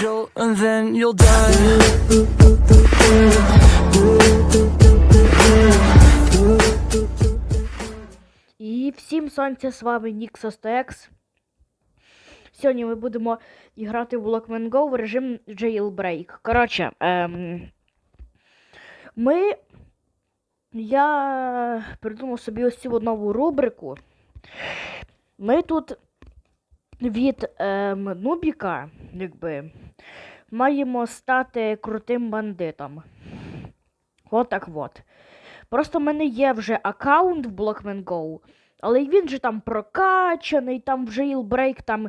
jolt, and then you'll die. І всім сонця, з вами Nixos TX. Сьогодні ми будемо грати в Blockman Go в режим Jailbreak. Коротше, ем, ми. Я придумав собі ось цю нову рубрику. Ми тут від ем, Нубіка, якби, маємо стати крутим бандитом. От так от. Просто в мене є вже аккаунт в Blockman Go, але він же там прокачаний, там вже jailbreak, там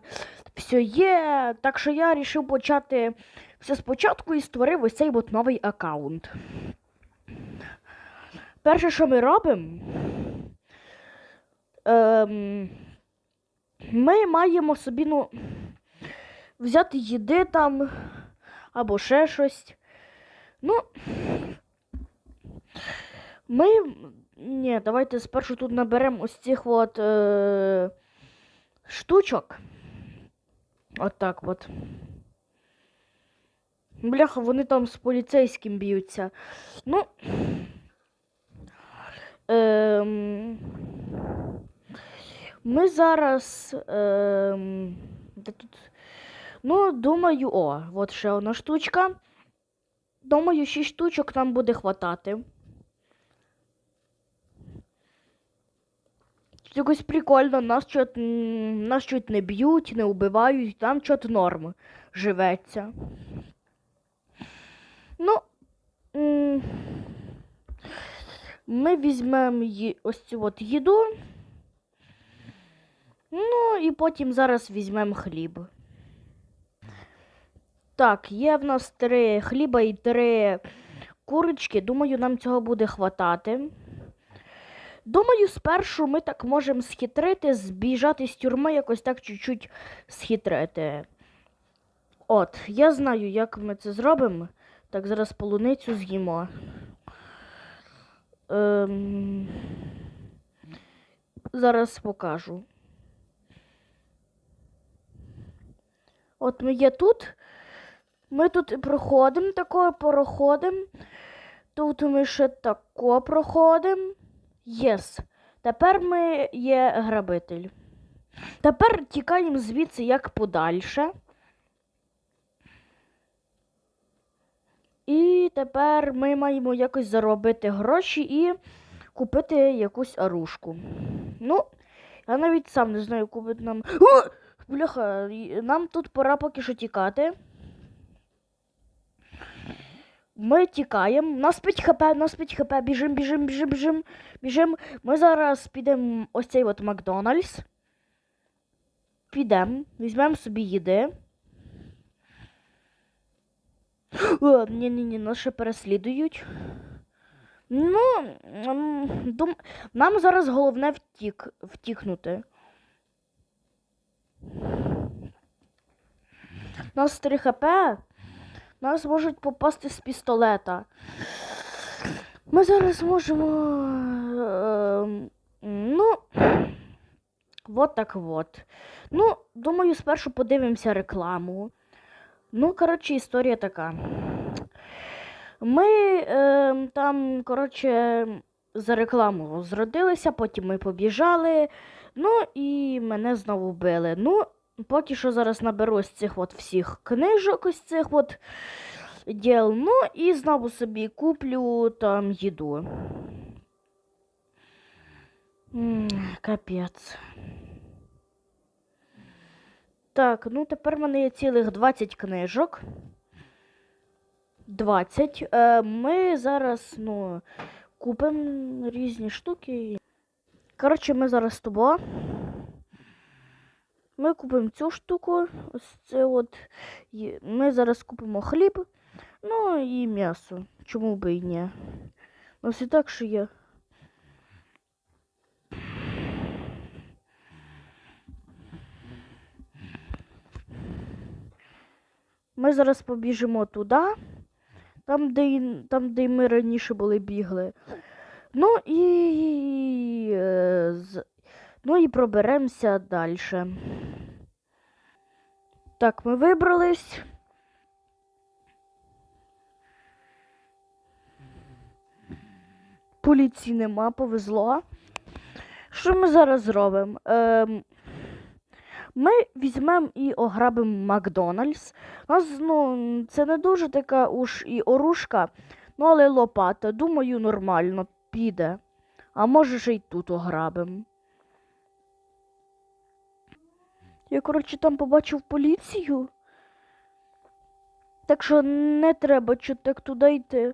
все є. Так що я вирішив почати все спочатку і створив ось цей от новий аккаунт. Перше, що ми робимо, ем, ми маємо собі, ну, взяти їди там або ще щось. Ну. Ми. Ні, давайте спершу тут наберемо ось цих от е... штучок. От так от. Бляха, вони там з поліцейським б'ються. Ну. Ем... Ми зараз. Ем... Де тут? Ну, думаю, о, от ще одна штучка. Думаю, 6 штучок нам буде хватати. Якось прикольно, нас чот, м, нас чуть не б'ють, не вбивають, там чот норм живеться. Ну, ми візьмемо ось цю от їду. Ну, і потім зараз візьмемо хліб. Так, є в нас три хліба і три курочки. Думаю, нам цього буде хватати. Думаю, спершу ми так можемо схитрити, збіжати з тюрми, якось так чуть-чуть схитрити. От, я знаю, як ми це зробимо. Так, зараз полуницю з'їмо. Ем... Зараз покажу. От ми є тут. Ми тут проходимо, тако проходимо. Тут ми ще тако проходимо. Єс. Тепер ми є грабитель. Тепер тікаємо звідси як подальше. І тепер ми маємо якось заробити гроші і купити якусь оружку. Ну, я навіть сам не знаю, купити нам. О! Бляха, нам тут пора поки що тікати. Ми тікаємо. Нас 5 хп, нас 5 хп, біжим, біжим, біжим, біжим, біжим. Ми зараз підемо ось цей от Макдональдс. Підемо, візьмемо собі їди. О, ні, ні, ні, нас ще переслідують. Ну, дум... нам зараз головне втік, втікнути. Нас 3 хп. Нас можуть попасти з пістолета. Ми зараз можемо. ем, Ну. Вот так вот. Ну, думаю, спершу подивимося рекламу. Ну, коротше, історія така. Ми ем, там, коротше, за рекламу зродилися, потім ми побіжали. Ну і мене знову вбили. Ну, поки що зараз наберу з цих от всіх книжок, ось цих от діл. Ну і знову собі куплю там їду. М, Капець. Так, ну тепер в мене є цілих 20 книжок. 20. Е, ми зараз, ну, купимо різні штуки. Коротше, ми зараз з тобою. Ми купимо цю штуку. Ось це от. Ми зараз купимо хліб, ну і м'ясо. Чому би і ні? Ну, все так, що є. Ми зараз побіжимо туди, там, де там, де ми раніше були бігли. Ну і е, ну і проберемося далі. Так, ми вибрались. Поліції нема, повезло. Що ми зараз зробимо? Ем ми візьмемо і ограбимо Макдональдс. У нас, ну, це не дуже така уж і оружка, ну але лопата, думаю, нормально піде. А може ще й тут ограбимо. Я, коротше, там побачив поліцію. Так що не треба чуток туди йти.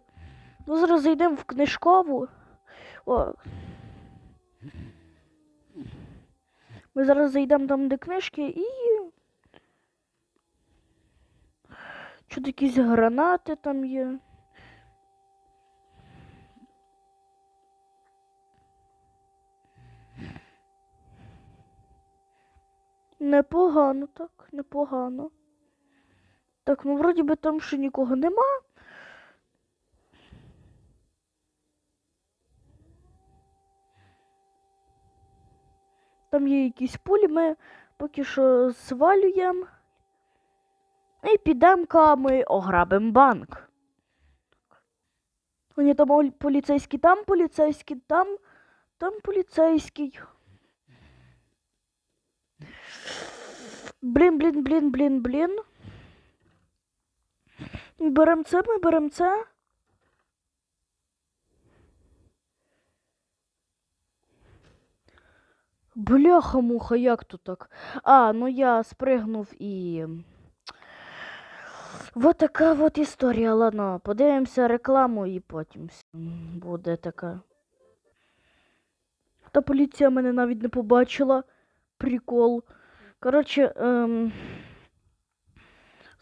Ну, зараз зайдемо в книжкову. О. Ми зараз зайдемо там, де книжки, і. Чуть якісь гранати там є. Непогано, так, непогано. Так, ну вроді би там ще нікого нема. Там є якісь пулі, ми поки що звалюємо. І підемо ми ограбимо банк. Вони там ол- поліцейські, там поліцейські, там, там поліцейський. Блін, блін, блін, блін, блін. Беремо це, ми беремо це. Бляха-муха, як тут так? А, ну я спригнув і. Вот така от історія. Ладно, подивимося рекламу і потім буде така. Та поліція мене навіть не побачила. Прикол. Коротше, ем...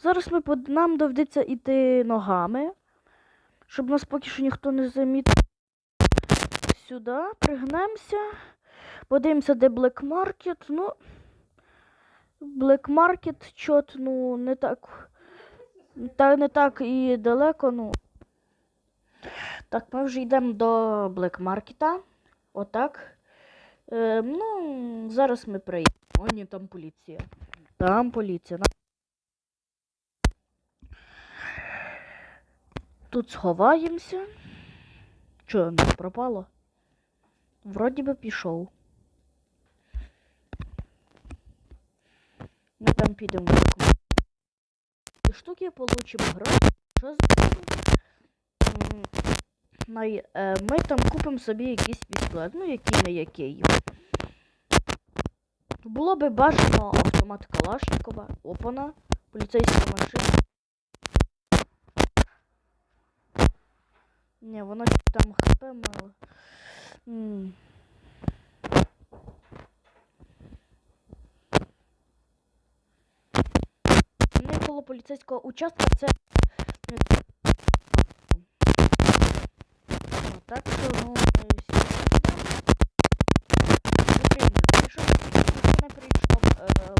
зараз ми под... нам доведеться йти ногами, щоб нас поки що ніхто не замітив. Сюди, пригнемося. Подивимося, де Black Market. Ну, Black Market чот, ну, не так. Та не так і далеко, ну. Так, ми вже йдемо до Black Market. Отак. Е, ну, зараз ми приїдемо. О, ні, там поліція. Там поліція. Тут сховаємося. Чого, не пропало? Вроді би пішов. Ми там підемо. І штуки получимо гроші. Що най- е, Ми там купимо собі якийсь пістолет, ну який не який. Було би бажано автомат Калашникова, опана, поліцейська машина. Ні, воно там хп мало. М. Не було поліцейського участка, це так що, ну, Україна прийшов, ем,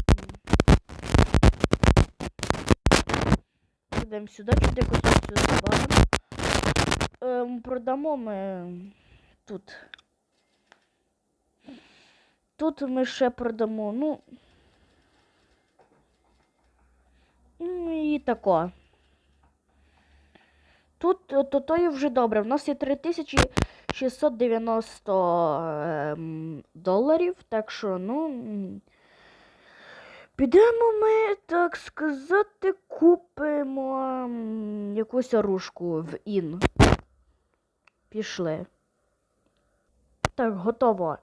Йдемо сюди, чуть якось сюди забавимо. Ем, продамо ми тут. Тут ми ще продамо, ну. Ну і тако. Тут то, то, є вже добре. У нас є 3690 ем, доларів, так що, ну. Підемо ми, так сказати, купимо якусь оружку в ін. Пішли. Так, готово.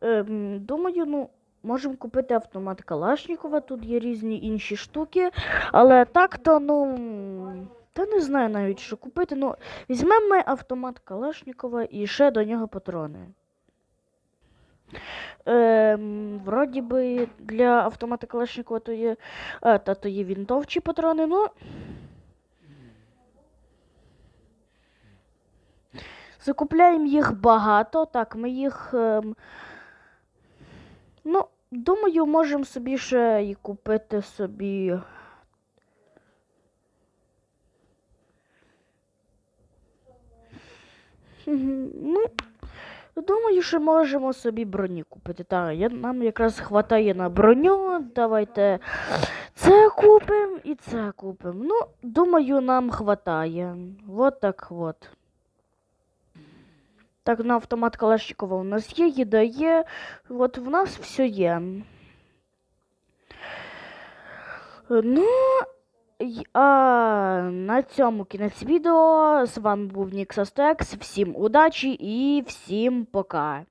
Ем, думаю, ну, можемо купити автомат Калашникова, тут є різні інші штуки. Але так-то, ну. Та не знаю навіть, що купити. Ну, візьмемо ми автомат Калашникова і ще до нього патрони. Ем, вроді би для автомата Калашникова то є, а, та то є вінтовчі патрони, ну. Закупляємо їх багато. Так, ми їх. Ем, ну, думаю, можемо собі ще і купити собі. Ну, думаю, що можемо собі броні купити. Так, я, нам якраз хватає на броню. Давайте це купимо і це купимо. Ну, думаю, нам хватає. Вот так вот. Так, на автомат Калашникова у нас є, їда є. От в нас все є. Ну, а на цьому кінець відео. З вами був Ніксастекс. Всім удачі і всім пока.